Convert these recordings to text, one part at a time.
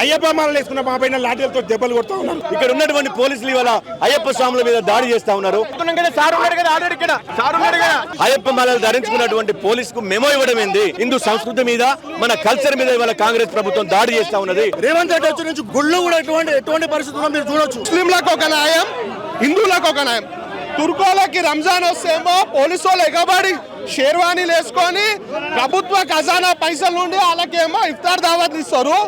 అయ్యప్ప మాలలు వేసుకున్న మా పైన లాఠీలతో దెబ్బలు కొడతా ఉన్నారు. ఇక్కడ ఉన్నటువంటి పోలీసులు ఇవాళ అయ్యప్ప స్వాముల మీద దాడి చేస్తా ఉన్నారు. అయ్యప్ప మాలలు ధరించుకున్నటువంటి పోలీస్కు మెమో ఇవ్వడం ఏంది? హిందూ సంస్కృతి మీద మన కల్చర్ మీద ఇవాళ కాంగ్రెస్ ప్రభుత్వం దాడి చేస్తా ఉన్నది. రేవంత్ రెడ్డి వచ్చి నుంచి గుళ్ళు కూడా ఎటువంటి ఎటువంటి పరిస్థితుల్లో మీరు చూడొచ్చు. ముస్లింలకు ఒక న్యాయం హిందువులకు ఒక న్యాయం. తుర్కోలకి రంజాన్ వస్తేమో పోలీసు వాళ్ళు ఎగబడి షేర్వానీలు వేసుకొని ప్రభుత్వ ఖజానా పైసల నుండి వాళ్ళకేమో ఇఫ్తార్ దావత్ ఇస్తారు.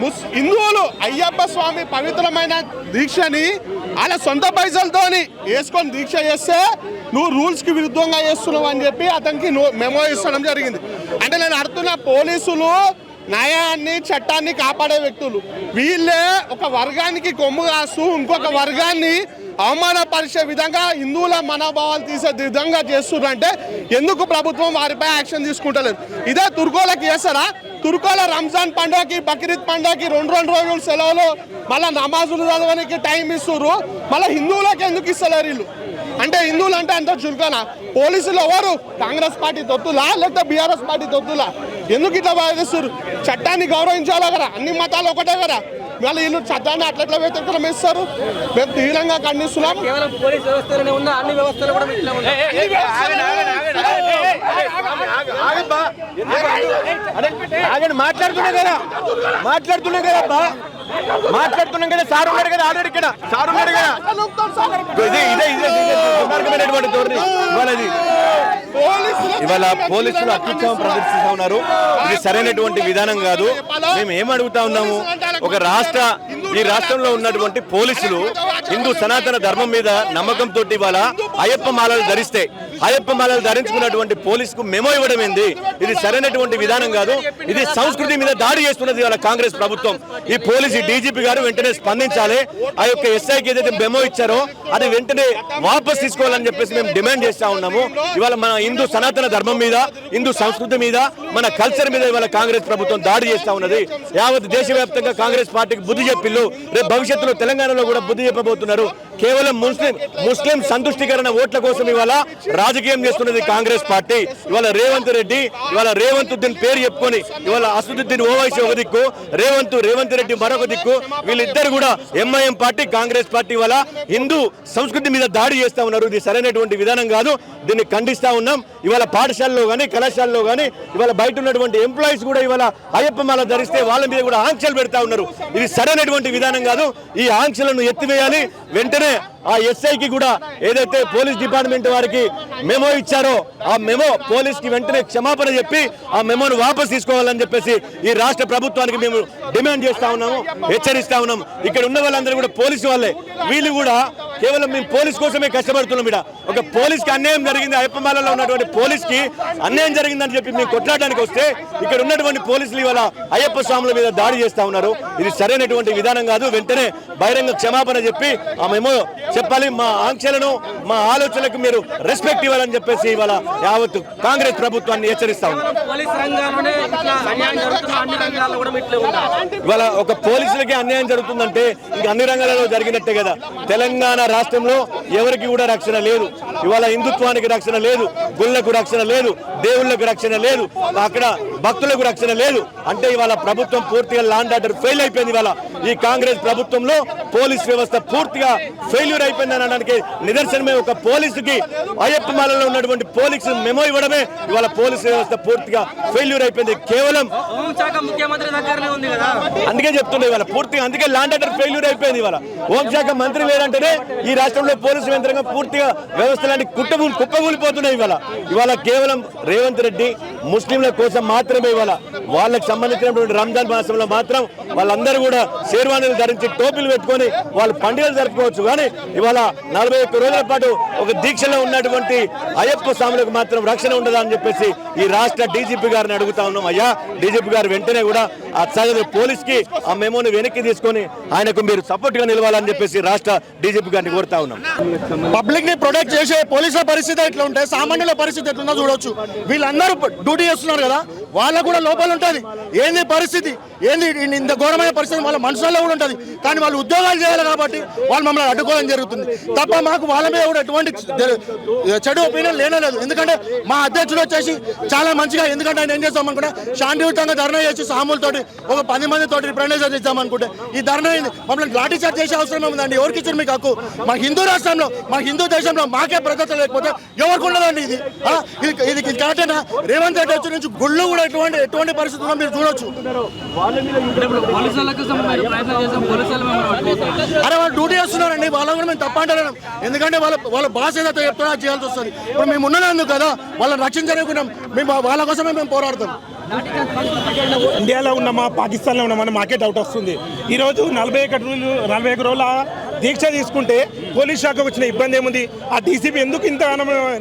ముస్ హిందువులు అయ్యప్ప స్వామి పవిత్రమైన దీక్షని వాళ్ళ సొంత పైసలతోని వేసుకొని దీక్ష చేస్తే నువ్వు రూల్స్కి విరుద్ధంగా చేస్తున్నావు అని చెప్పి అతనికి మెమో ఇస్తడం జరిగింది. అంటే నేను అడుగుతున్న పోలీసులు న్యాయాన్ని చట్టాన్ని కాపాడే వ్యక్తులు. వీళ్ళే ఒక వర్గానికి కొమ్ము కాస్తూ ఇంకొక వర్గాన్ని అవమానపరిచే విధంగా హిందువుల మనోభావాలు తీసే విధంగా చేస్తున్నారంటే ఎందుకు ప్రభుత్వం వారిపై యాక్షన్ తీసుకుంటలేదు? ఇదే తుర్కోలకి చేస్తారా తుర్కోల రంజాన్ పండుగకి బక్రీద్ పండుగకి రెండు రెండు రోజులు సెలవులు మళ్ళీ నమాజులు చదవడానికి టైం ఇస్తున్నారు మళ్ళీ హిందువులకు ఎందుకు ఇస్తలేరు వీళ్ళు? అంటే హిందువులు అంటే అంత చులకన పోలీసులు ఎవరు? కాంగ్రెస్ పార్టీ తొత్తులా? లేకపోతే బీఆర్ఎస్ పార్టీ తొత్తులా? ఎందుకు ఇట్లా బాధిస్తారు చట్టాన్ని గౌరవించాలా కదా అన్ని మతాలు ఒకటే కదా మళ్ళీ వీళ్ళు చట్టాన్ని అట్లట్లా వ్యతిరేకం ఇస్తారు మేము తీవ్రంగా ఖండిస్తున్నాం కేవలం పోలీస్ వ్యవస్థలోనే ఉందా అన్ని వ్యవస్థలు కూడా ఆగండి మాట్లాడుతున్నా కదా మాట్లాడుతున్నా కదా అబ్బా మాట్లాడుతున్నాం కదా సార్ ఉన్నారు కదా ఆల్రెడీ ఇక్కడ. సార్ ఉన్నారు కదా. ఇదే ఇదే ఇదే ధోరణి. ఇవాళ ఇవాళ పోలీసులు అత్యుత్సాహం ప్రదర్శిస్తా ఉన్నారు. ఇది సరైనటువంటి విధానం కాదు. మేము ఏం అడుగుతా ఉన్నాము? ఒక రాష్ట్ర ఈ రాష్ట్రంలో ఉన్నటువంటి పోలీసులు హిందూ సనాతన ధర్మం మీద నమ్మకంతో ఇవాళ అయ్యప్ప మాలలు ధరిస్తే అయ్యప్ప మాలలు ధరించుకున్నటువంటి పోలీసుకు మెమో ఇవ్వడం ఏంది? ఇది సరైనటువంటి విధానం కాదు. ఇది సంస్కృతి మీద దాడి చేస్తున్నది ఇవాళ కాంగ్రెస్ ప్రభుత్వం. ఈ పోలీసు డీజీపీ గారు వెంటనే స్పందించాలి. ఆ యొక్క ఎస్ఐకి ఏదైతే మెమో ఇచ్చారో అది వెంటనే వాపస్ తీసుకోవాలని చెప్పేసి మేము డిమాండ్ చేస్తా ఉన్నాము. ఇవాళ మన హిందూ సనాతన ధర్మం మీద హిందూ సంస్కృతి మీద మన కల్చర్ మీద ఇవాళ కాంగ్రెస్ ప్రభుత్వం దాడి చేస్తా ఉన్నది. యావత్ దేశవ్యాప్తంగా కాంగ్రెస్ పార్టీకి బుద్ధి చెప్పిల్లు. రేపు భవిష్యత్తులో తెలంగాణలో కూడా బుద్ధి చెప్పబోతున్నారు. కేవలం ముస్లిం ముస్లిం సంతుష్టికరణ ఓట్ల కోసం ఇవాళ రాజకీయం చేస్తున్నది కాంగ్రెస్ పార్టీ. ఇవాళ రేవంత్ రెడ్డి ఇవాళ రేవంత్ ఉద్దీన్ పేరు చెప్పుకొని ఇవాళ అసదుద్దీన్ ఓవైసీ ఒక దిక్కు రేవంత్ రేవంత్ రెడ్డి మరొక దిక్కు. వీళ్ళిద్దరు కూడా ఎంఐఎం పార్టీ కాంగ్రెస్ పార్టీ ఇవాళ హిందూ సంస్కృతి మీద దాడి చేస్తా ఉన్నారు. ఇది సరైనటువంటి విధానం కాదు. దీన్ని ఖండిస్తా ఉన్నాం. ఇవాళ పాఠశాలలో కానీ కళాశాలలో కానీ ఇవాళ బయట ఉన్నటువంటి ఎంప్లాయీస్ కూడా ఇవాళ అయ్యప్ప మాల ధరిస్తే వాళ్ళ మీద కూడా ఆంక్షలు పెడతా ఉన్నారు. ఇది సరైనటువంటి విధానం కాదు. ఈ ఆంక్షలను ఎత్తివేయాలి. వెంటనే ఆ ఎస్ఐకి కూడా ఏదైతే పోలీస్ డిపార్ట్మెంట్ వారికి మెమో ఇచ్చారో ఆ మెమో పోలీస్కి వెంటనే క్షమాపణ చెప్పి ఆ మెమోను వాపస్ తీసుకోవాలని చెప్పేసి ఈ రాష్ట్ర ప్రభుత్వానికి మేము డిమాండ్ చేస్తా ఉన్నాము హెచ్చరిస్తా ఉన్నాము. ఇక్కడ ఉన్న వాళ్ళందరూ కూడా పోలీసు వాళ్ళే. వీళ్ళు కూడా కేవలం మేము పోలీస్ కోసమే కష్టపడుతున్నాం ఇక్కడ ఒక పోలీస్కి అన్యాయం జరిగింది అయ్యప్పమాలలో ఉన్నటువంటి పోలీస్కి అన్యాయం జరిగిందని చెప్పి మేము కొట్లాడడానికి వస్తే ఇక్కడ ఉన్నటువంటి పోలీసులు ఇవాళ అయ్యప్ప స్వాముల మీద దాడి చేస్తా ఉన్నారు. ఇది సరైనటువంటి విధానం కాదు. వెంటనే బహిరంగ క్షమాపణ చెప్పి ఆ మేము చెప్పాలి. మా ఆంక్షలను మా ఆలోచనలకు మీరు రెస్పెక్ట్ ఇవ్వాలని చెప్పేసి ఇవాళ యావత్ కాంగ్రెస్ ప్రభుత్వాన్ని హెచ్చరిస్తా ఇవాళ ఒక పోలీసులకి అన్యాయం జరుగుతుందంటే ఇంకా అన్ని రంగాలలో జరిగినట్టే కదా. తెలంగాణ రాష్ట్రంలో ఎవరికి కూడా రక్షణ లేదు. ఇవాళ హిందుత్వానికి రక్షణ లేదు గుళ్ళకు రక్షణ లేదు దేవుళ్ళకు రక్షణ లేదు. అక్కడ భక్తులకు రక్షణ లేదు. అంటే ఇవాళ ప్రభుత్వం పూర్తిగా లాండ్ ఆర్డర్ ఫెయిల్ అయిపోయింది ఇవాళ. ఈ కాంగ్రెస్ ప్రభుత్వంలో పోలీస్ వ్యవస్థ పూర్తిగా ఫెయిల్యూర్ అయిపోయింది అనడానికి నిదర్శనమే ఒక పోలీసుకి. అయ్యప్ప మాలలో ఉన్నటువంటి పోలీసు మెమో ఇవ్వడమే ఇవాళ పోలీస్ వ్యవస్థ పూర్తిగా ఫెయిల్యూర్ అయిపోయింది. కేవలం అందుకే చెప్తుండే ఇవాళ పూర్తిగా అందుకే లాండ్ ఆర్డర్ ఫెయిల్యూర్ అయిపోయింది ఇవాళ. హోంశాఖ మంత్రి లేదంటేనే ఈ రాష్ట్రంలో పోలీసు యంత్రాంగం పూర్తిగా వ్యవస్థలన్నీ కుట్టబూలు కుప్పగూలిపోతున్నాయి ఇవాళ. ఇవాళ కేవలం రేవంత్ రెడ్డి ముస్లింల కోసం మాత్రమే ఇవాళ వాళ్ళకి సంబంధించినటువంటి రంజాన్ మాసంలో మాత్రం వాళ్ళందరూ కూడా షేర్వాణీలు ధరించి టోపీలు పెట్టుకొని వాళ్ళు పండుగలు జరుపుకోవచ్చు. కానీ ఇవాళ నలభై ఒక్క రోజుల పాటు ఒక దీక్షలో ఉన్నటువంటి అయ్యప్ప స్వాములకు మాత్రం రక్షణ ఉండదా అని చెప్పేసి ఈ రాష్ట్ర డీజీపీ గారిని అడుగుతా ఉన్నాం. అయ్యా డీజీపీ గారు వెంటనే కూడా ఆ సగదు పోలీస్కి ఆ మెమోని వెనక్కి తీసుకొని ఆయనకు మీరు సపోర్ట్గా నిలవాలని చెప్పేసి రాష్ట్ర డీజీపీ గారిని కోరుతా ఉన్నాం. పబ్లిక్ని ప్రొటెక్ట్ చేసే పోలీసుల పరిస్థితి ఎట్లా ఉంటే సామాన్యుల పరిస్థితి ఎట్లున్నా చూడొచ్చు. వీళ్ళందరూ డ్యూటీ చేస్తున్నారు కదా వాళ్ళకు కూడా లోపల ఉంటుంది. ఏంది పరిస్థితి? ఏంది ఇంత ఘోరమైన పరిస్థితి? వాళ్ళ మనుషుల్లో కూడా ఉంటుంది. కానీ వాళ్ళు ఉద్యోగాలు చేయాలి కాబట్టి వాళ్ళు మమ్మల్ని అడ్డుకోవడం జరుగుతుంది. తప్ప మాకు వాళ్ళ మీద కూడా ఎటువంటి చెడు ఒపీనియన్ లేనలేదు. ఎందుకంటే మా అధ్యక్షుడు వచ్చేసి చాలా మంచిగా ఎందుకంటే ఆయన ఏం చేస్తాం అనుకుంటే శాంతియుతంగా ధర్నా చేసి సాములతోటి ఒక పది మంది తోటి రిప్రజెంటేషన్ ఇద్దాం అనుకుంటే ఈ ధర్నా ఏంది? మమ్మల్ని లాఠీ చార్జ్ చేసే అవసరం ఉందండి ఎవరికి ఇచ్చారు మీకు హక్కు? మా హిందూ రాష్ట్రంలో మా హిందూ దేశంలో మాకే ప్రగతి లేకపోతే ఎవరికి ఉండదండి ఇది? ఆ, ఇది ఇది ఇది కరెక్టేనా? రేవంత్ రెడ్డి వచ్చి నుంచి గుళ్ళు కూడా ఎటువంటి ఎటువంటి పరిస్థితి మీరు చూడొచ్చు. అరే వాళ్ళు డ్యూటీ చేస్తున్నారండి. వాళ్ళ కూడా మేము తప్ప అంటారు ఎందుకంటే వాళ్ళ వాళ్ళ బాస్ ఏదైతే చెప్తున్నా చేయాల్సి వస్తుంది. ఇప్పుడు మేము ఉన్నందుకు కదా? వాళ్ళని రక్షించలేకున్నాం. మేము వాళ్ళ కోసమే మేము పోరాడతాం. ఇండియాలో ఉన్నామా? పాకిస్తాన్లో ఉన్నామా? మాకే డౌట్ వస్తుంది. ఈరోజు నలభై ఒకటి రోజులు నలభై ఒక రోజుల దీక్ష తీసుకుంటే పోలీస్ శాఖకు వచ్చిన ఇబ్బంది ఏముంది? ఆ డీసీపీ ఎందుకు ఇంత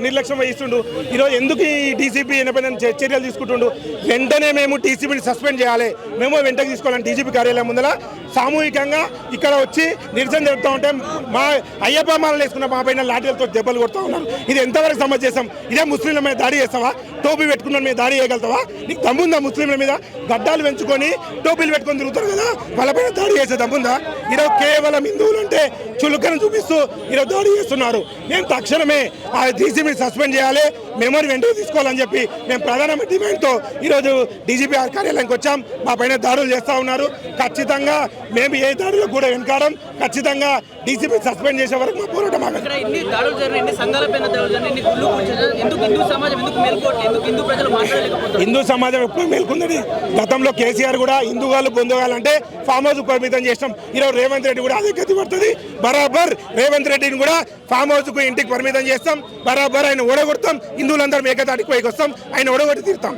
నిర్లక్ష్యం వహిస్తుండు? ఈరోజు ఎందుకు ఈ డీసీపీ ఇండిపెండెంట్ చర్యలు తీసుకుంటుండు? వెంటనే మేము డీసీపీని సస్పెండ్ చేయాలి. మేము వెంటనే తీసుకోవాలని డీజీపీ కార్యాలయం ముందర సామూహికంగా ఇక్కడ వచ్చి నిరసన జరుపుతూ ఉంటే మా అయ్యప్ప మాలలు వేసుకున్న మా పైన లాఠీలతో దెబ్బలు కొడుతూ ఉన్నారు. ఇది ఎంతవరకు సమంజసం ఇదే ముస్లింల మీద దాడి చేస్తావా? టోపీ పెట్టుకున్న మీద దాడి చేయగలుగుతావా? నీకు దమ్ముందా ముస్లింల మీద? గడ్డాలు పెంచుకొని టోపీలు పెట్టుకొని తిరుగుతారు కదా వాళ్ళపైన దాడి చేసే దమ్ముందా? ఈరోజు కేవలం హిందువులు అంటే చులుకను చూపిస్తూ ఈరోజు దాడి చేస్తున్నారు. మేము తక్షణమే ఆ డీసీపీ సస్పెండ్ చేయాలి. మెమరీ వెంటనే తీసుకోవాలని చెప్పి మేము ప్రధానమైన డిమాండ్తో ఈరోజు డీజీపీ కార్యాలయానికి వచ్చాం. మా పైన దాడులు చేస్తూ ఉన్నారు. ఖచ్చితంగా మేము ఏ దాడులకు కూడా వెనకాడం ఖచ్చితంగా డీసీపీ సస్పెండ్ చేసే వరకు మా పోరాటం హిందూ సమాజం ఎందుకు మేల్కోవట్లేదు ఎందుకు హిందూ ప్రజలు మాట్లాడలేకపోతున్నారు? హిందూ సమాజం ఎప్పుడు మేల్కొందని గతంలో కేసీఆర్ కూడా హిందువులు పొందగాలంటే ఫామ్ హౌస్ పరిమితం చేసినాం. ఈరోజు రేవంత్ రెడ్డి కూడా అదే గతి పడుతుంది. బరాబర్ రేవంత్ రెడ్డిని కూడా ఫామ్ హౌస్కు ఇంటికి పరిమితం చేస్తాం. బరాబర్ ఆయన ఓడగొడతాం. హిందువులందరం ఏకతాటికి పైకి వస్తాం. ఆయన ఓడగొట్టి తీరుతాం.